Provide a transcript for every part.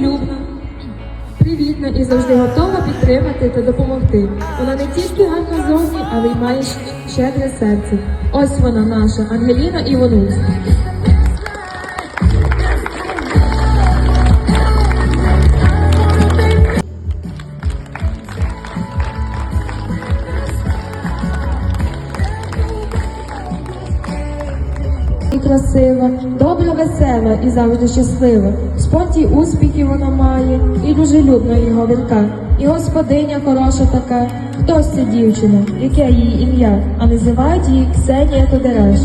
дружелюбна, привітна і завжди готова підтримати та допомогти. Вона не тільки гарна зовні, але й має щедре серце. Ось вона наша Ангеліна Івануцька. І красива, добра, весела і завжди щаслива. В успіхи вона має, і дуже людна його вінка. І господиня хороша така. Хто ця дівчина? Яке її ім'я? А називають її Ксенія Тодереш.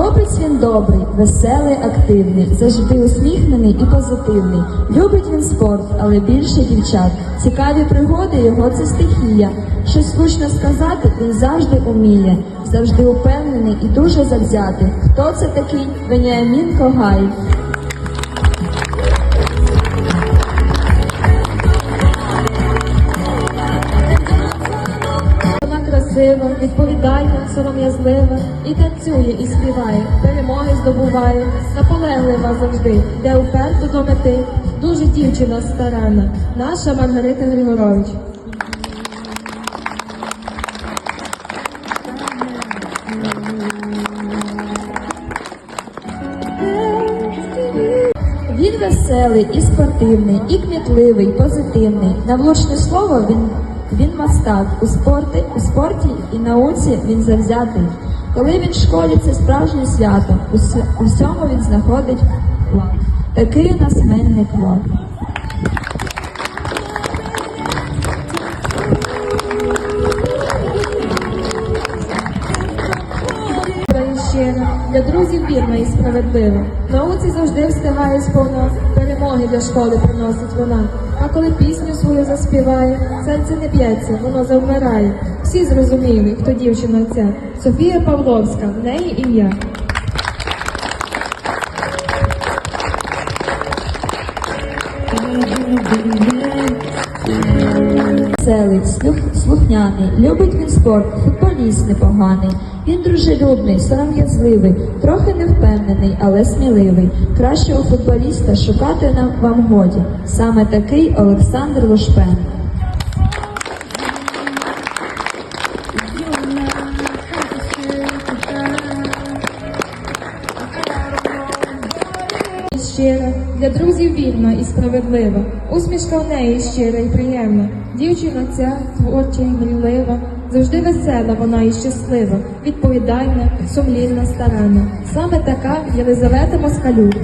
Хлопець він добрий, веселий, активний, завжди усміхнений і позитивний. Любить він спорт, але більше дівчат. Цікаві пригоди його це стихія. Щось скучно сказати, він завжди уміє, завжди упевнений і дуже завзятий. Хто це такий? Веніамін Когай. Красива, відповідальна, сором'язлива, і танцює, і співає, перемоги здобуває, наполеглива завжди, йде уперто до мети. Дуже дівчина старана, наша Маргарита Григорович. Він веселий і спортивний, і кмітливий, і позитивний. На влучне слово він, він мастак. У спорті, у спорті і науці він завзятий. Коли він в школі, це справжнє свято. У, всьому він знаходить лад. Такий у нас мельник Влад. Щира, друзів вірна і справедлива. Науці завжди встигає сповна, перемоги для школи приносить вона. А коли пісню свою заспіває, серце не б'ється, воно завмирає. Всі зрозуміли, хто дівчина ця. Софія Павловська, в неї ім'я. Веселий, слухняний, любить він спорт, футболіст непоганий. Він дружелюбний, сором'язливий, трохи невпевнений, але сміливий. Кращого футболіста шукати нам вам годі. Саме такий Олександр Лушпен. Щира, для друзів вільна і справедлива. Усмішка в неї щира і приємна. Дівчина ця творча і мрійлива. Завжди весела вона і щаслива, відповідальна, сумлінна, старанна. Саме така Єлизавета Москалюк.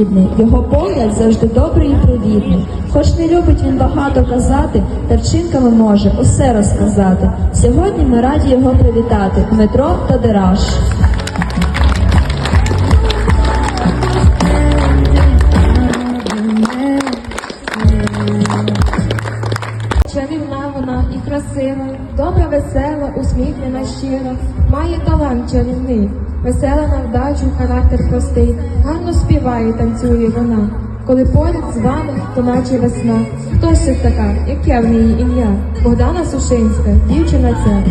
Гідний, його погляд завжди добрий і привітний. Хоч не любить він багато казати, та вчинками може усе розказати. Сьогодні ми раді його привітати. Дмитро Тодераш. І добра, весела, усміхнена щира, має талант чарівний, весела на вдачу, характер простий, гарно співає, танцює вона. Коли поряд з вами, то наче весна. Хто ж така, яке в неї ім'я? Богдана Сушинська, дівчина ця.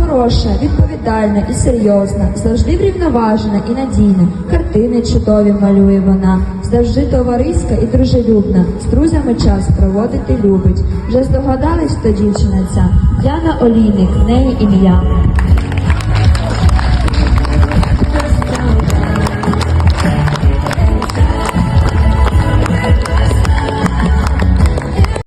Хороша, відповідальна і серйозна, завжди врівноважена і надійна. Картини чудові малює вона, завжди товариська і дружелюбна. З друзями час проводити любить. Вже здогадались, хто дівчина ця? Яна Олійник, неї ім'я.